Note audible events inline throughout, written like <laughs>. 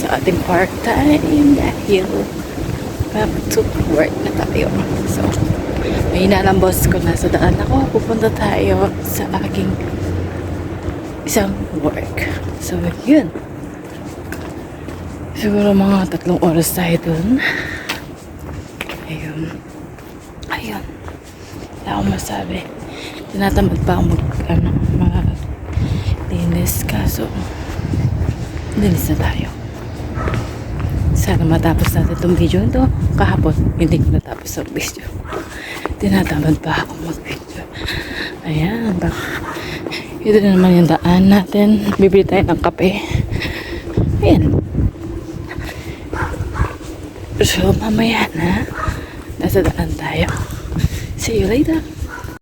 sa ating part-time dahil back to work na tayo. So, may ng boss ko na sa daan ako. Pupunta tayo sa aking isang work. So, yun. Siguro mga tatlong oras tayo dun. Ayun. Ayun. Wala akong masabi. Tinatamad pa ako mag, ano, mag linis kaso linis na tayo sana matapos natin itong video ito. Kahapon hindi ko natapos ang video. Tinatamad pa ako mag video ayan bak ito na naman yung daan natin. Bibili tayo ng kape. Ayan. So mamaya na. Nasa daan tayo. See you later.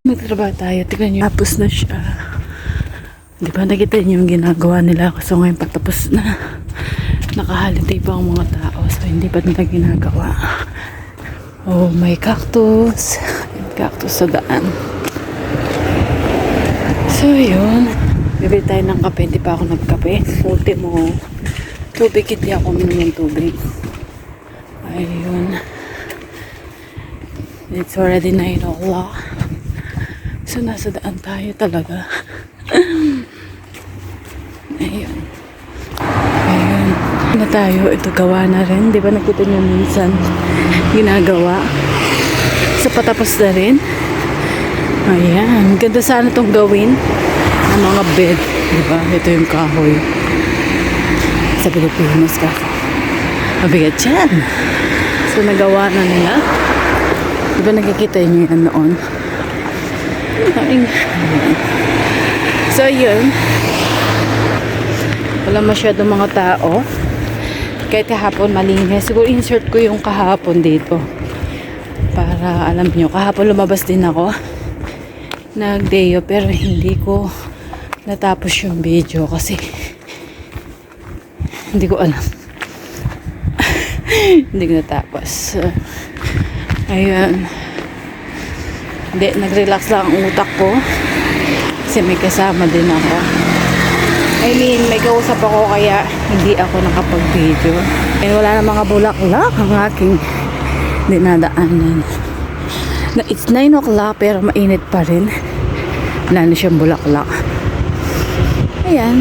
Magtrabaho tayo. Tignan nyo tapos na siya. Di ba nakita niyo yung ginagawa nila? So ngayon patapos na. Nakahaliday pa ang mga tao hindi pa nila ginagawa? Oh may cactus. Cactus sa daan. So yun. Bibili tayo ng kape. Hindi pa ako nagkape. Ultimo tubig. Hindi ako minum ng tubig. Ayun. It's already 9 o'clock. So nasa daan tayo talaga. <laughs> Ayun. Tayo, ito gawa na rin. Di ba nakita niyo minsan ginagawa? Sa patapos na rin. Ayan. Ganda sana itong gawin. Ang mga bed. Di ba? Ito yung kahoy. Sa Pilipinas ka. Mabigat yan. So, nagawa na nila. Di ba nakikita niyo yan noon? So, yun. Wala masyado mga tao. Kahit kahapon malinis. Siguro insert ko yung kahapon dito. Para alam nyo, kahapon lumabas din ako. Nagdeyo pero hindi ko natapos yung video kasi hindi ko alam. <laughs> hindi ko natapos. Ayun. Hindi, nag-relax lang ang utak ko. Kasi may kasama din ako. I mean, may kausap ako kaya hindi ako nakapag-video. And wala na mga bulaklak ang aking dinadaanan. Na it's 9 o'clock pero mainit pa rin. Wala na siyang bulaklak. Ayan.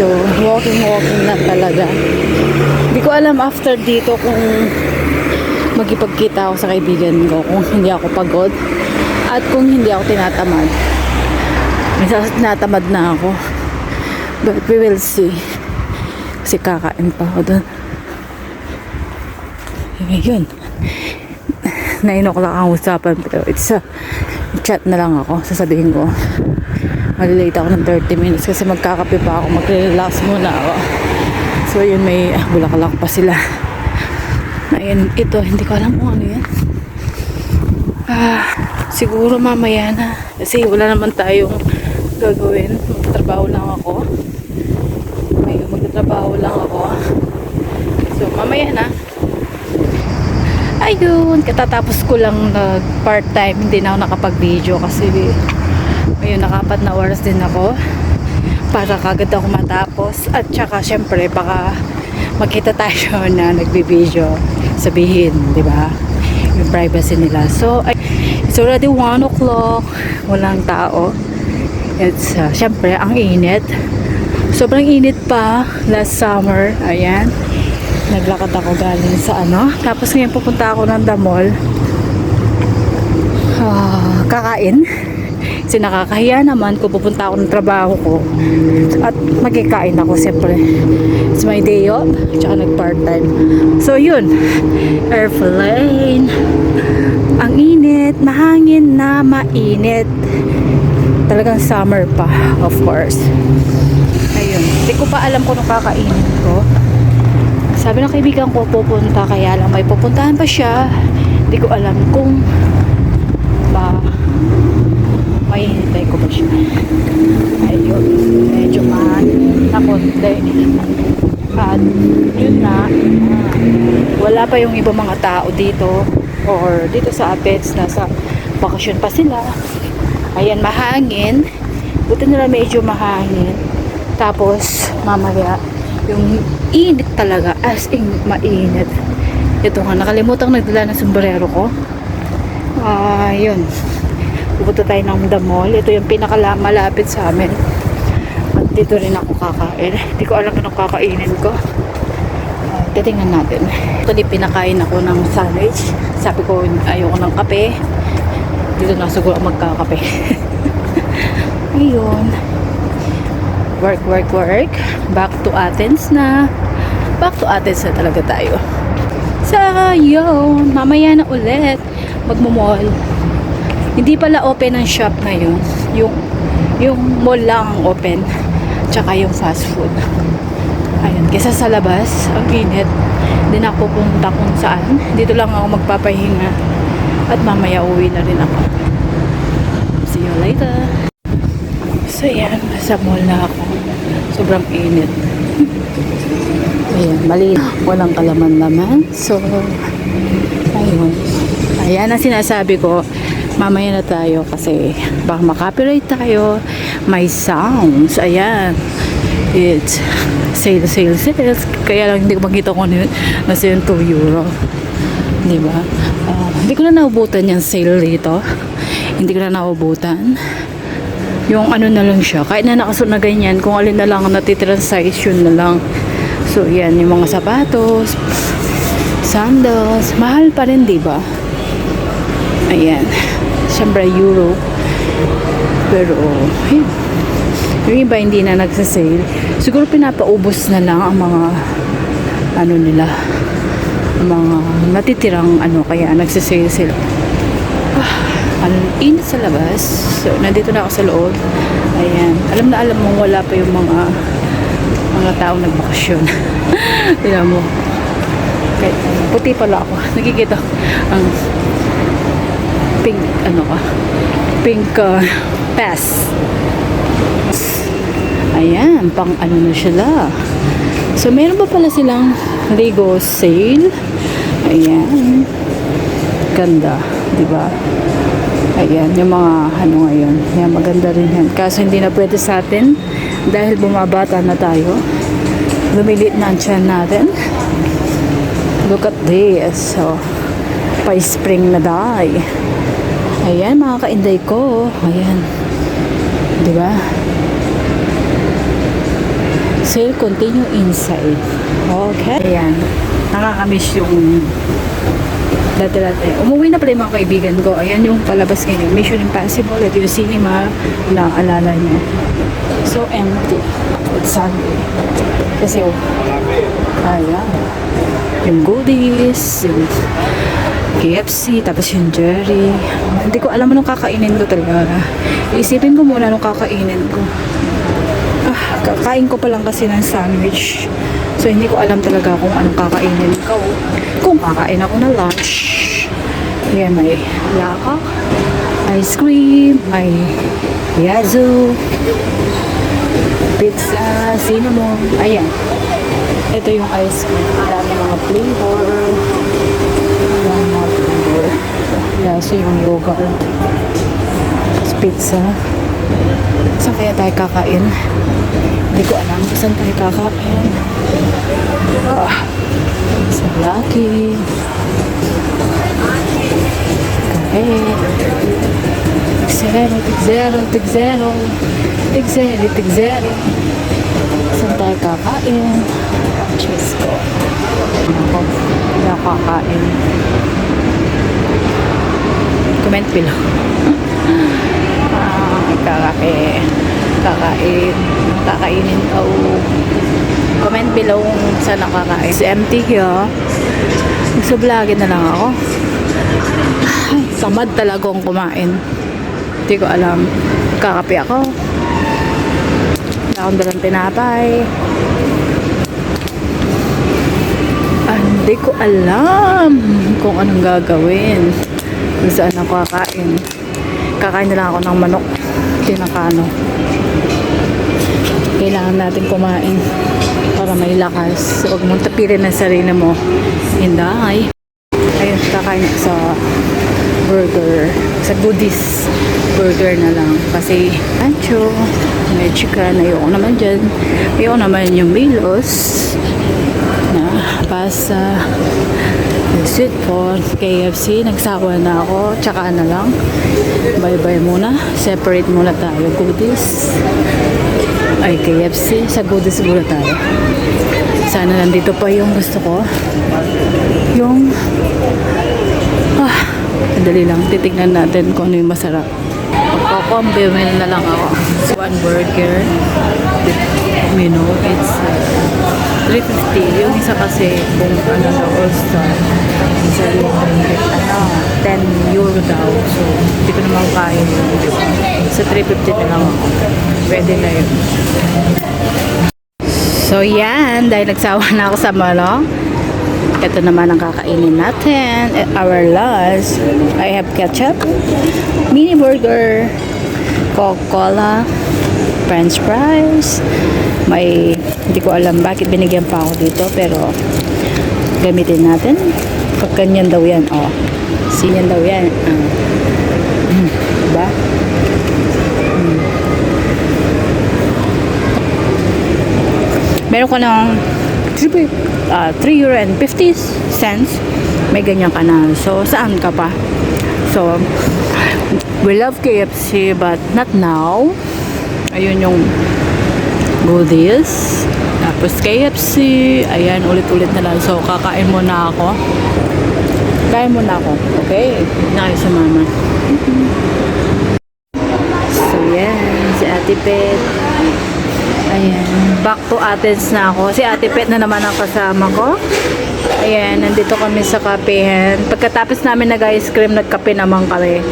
So, walking-walking na talaga. Hindi ko alam after dito kung magkipagkita ako sa kaibigan ko kung hindi ako pagod at kung hindi ako tinatamad. Tinatamad na ako. But we will see. Kasi kakain pa ako doon. Yun. 9 o'clock ang usapan pero it's a chat na lang ako. Sasabihin ko. Malilate ako ng 30 minutes kasi magkakape pa ako. Mag-relax muna ako. So yun may ah, bulaklak pa sila. Ayun, ito, hindi ko alam kung ano yan. Ah, siguro mamaya na. Kasi wala naman tayong gagawin. Magtatrabaho lang ako. Ayun, magtatrabaho lang ako. So, mamaya na. Ayun, katatapos ko lang nag part-time. Hindi na ako nakapag-video kasi ayun, nakapat na oras din ako para kagad ako matapos. At saka, syempre, baka makita tayo <laughs> na nagbibideo sabihin, di ba? Yung privacy nila. So, ay, it's already 1 o'clock. Walang tao. It's, uh, syempre, ang init. Sobrang init pa last summer. Ayan. Naglakad ako galing sa ano. Tapos ngayon pupunta ako ng Damol. Ah, kakain. Kasi nakakahiya naman kung pupunta ako ng trabaho ko. At magkikain ako siyempre. It's my day off. Tsaka nag-part-time. So yun. Airplane. Ang init. Mahangin na mainit. Talagang summer pa, of course. Ayun. Hindi ko pa alam kung kakainin ko. Sabi ng kaibigan ko pupunta kaya lang may pupuntahan pa siya. Hindi ko alam kung ba may hintay ko ba siya. Ayun. Medyo man na konti. At yun na. Wala pa yung ibang mga tao dito or dito sa Apex nasa bakasyon pa sila. Ayan, mahangin. Buti nila medyo mahangin. Tapos, mamaya, yung init talaga, as in, mainit. Ito nga, nakalimutan nagdala ng sombrero ko. Ah, yun. Pupunta tayo ng The Mall. Ito yung pinakamalapit sa amin. At dito rin ako kakain. Hindi ko alam anong kakainin ko. Titingnan natin. Ito din pinakain ako ng sandwich. Sabi ko, ayoko ng kape. Dito na siguro magkakape. <laughs> Ayun. Work, work, work. Back to Athens na. Back to Athens na talaga tayo. So, yun. Mamaya na ulit. Magmumall. Hindi pala open ang shop ngayon. Yung, yung mall lang ang open. Tsaka yung fast food. Ayun. Kesa sa labas, ang init. Hindi na pupunta kung saan. Dito lang ako magpapahinga. At mamaya uwi na rin ako. See you later. So yan, sa mall na ako. Sobrang init. Ayan, mali. Walang kalaman-laman. So, ayun. Ayan ang sinasabi ko. Mamaya na tayo kasi baka makopyright tayo. May sounds. Ayan. It's sale, sale, sales. Kaya lang hindi ko makita yun. Nasa yung 2 euro. Di ba? Ah, hindi ko na naubutan yung sale dito. Hindi ko na naubutan. Yung ano na lang siya. Kahit na nakasunod na ganyan, kung alin na lang ang natitirang size, yun na lang. So, yan. Yung mga sapatos, sandals. Mahal pa rin, di ba? Ayan. Siyempre, euro. Pero, yun. Yung iba hindi na nagsasale. Siguro pinapaubos na lang ang mga ano nila mga natitirang ano kaya nagsasale sila. Ah, ang init sa labas. So, nandito na ako sa loob. Ayan. Alam na alam mong wala pa yung mga mga taong nagbakasyon. <laughs> Tignan mo. Kahit puti pala ako. <laughs> Nakikita ang pink, ano ka, pink uh, pass. Ayan, pang ano na sila. So, meron pa pala silang Lego sale. Ayan. Ganda, di ba? Ayan, yung mga ano ngayon. Ayan, maganda rin yan. Kaso hindi na pwede sa atin dahil bumabata na tayo. Lumilit na ang tiyan natin. Look at this. So, pa-spring na dye. Ayan, mga kainday ko. Ayan. Di Sale continue inside. Okay. Ayan. Nakakamiss yung dati-dati. Umuwi na pala yung mga kaibigan ko. Ayan yung palabas ngayon. Mission Impossible. Ito yung cinema na alala nyo. So empty. It's Sunday. Kasi, oh, ayan. Yung goodies, yung KFC, tapos yung Jerry. Hindi ko alam anong kakainin ko talaga. Isipin ko muna anong kakainin ko. Kakain ko pa lang kasi ng sandwich. So, hindi ko alam talaga kung anong kakainin ko. Kung kakain ako ng lunch. Ayan, may laka, ice cream, may yazo, pizza, cinnamon. Ayan. Ito yung ice cream. Marami mga flavor. Marami mga flavor. Yazo yung yogurt. Tapos pizza. Saan kaya tayo kakain? Hindi ko alam kung saan tayo kakain. Ah, sa Lucky. Kape. Tig zero, tig zero, tig zero. Tig zero, tig zero. Saan tayo kakain? Diyos ko. Ako, hindi ako kakain. Comment below. <laughs> Ah, kakain. Kakain. Kakainin ko. Comment below kung saan ako kakain. It's empty here. Nagsablogin na lang ako. Ay, tamad talaga akong kumain. Hindi ko alam. Kakape ako. Wala akong dalang tinapay. Ah, hindi ko alam kung anong gagawin. Kung saan ako kakain. Kakain na lang ako ng manok. Tinakano. Kailangan natin kumain para may lakas. Huwag mong tapirin ang sarili mo. Hinday. Ayun, kakain sa burger. Sa goodies. Burger na lang. Kasi ancho, may chicken. Ayoko naman dyan. Ayoko naman yung milos na pasta, sweet corn, KFC, nagsawa na ako, tsaka na lang. Bye-bye muna. Separate muna tayo. Goodies. Ay, KFC. Sa goodies muna tayo. Sana nandito pa yung gusto ko. Yung ah, madali lang. Titignan natin kung ano yung masarap. Magko-combo meal na lang ako. One burger. Menu. It's uh, 350. Yung isa kasi kung ano na all-star. Isa yung ano, 10 euro daw. So, hindi ko naman kaya yun. Sa 350 na lang ako. Pwede na yun. So, yan. Dahil nagsawa na ako sa malo. Ito naman ang kakainin natin. Our lunch. I have ketchup, mini burger, Coca-Cola, french fries. May, hindi ko alam bakit binigyan pa ako dito, pero gamitin natin. Pag ganyan daw yan, oh. Sinyan daw yan. Ah. Hmm, diba? Hmm. Meron ka ng 3 uh, 3 euro and 50 cents. May ganyan ka na. So, saan ka pa? So, we love KFC but not now. Ayun yung goodies. Tapos KFC. Ayan, ulit-ulit na lang. So, kakain muna ako. Kain muna ako. Okay? Nakain sa mama. So, yan. Si Ate Pet. Ayan. Back to Athens na ako. Si Ate Pet na naman ang kasama ko. Ayan. Nandito kami sa kapehan. Pagkatapos namin nag-ice cream, nagkape naman kami.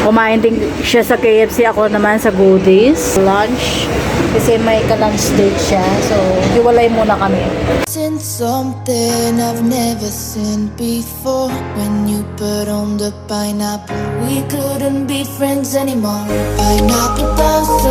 Kumain din siya sa KFC. Ako naman sa goodies. Lunch. Kasi may ka-lunch date siya. So, hiwalay muna kami. Seen something I've never seen before. When you put on the pineapple, we couldn't be friends anymore. Pineapple doesn't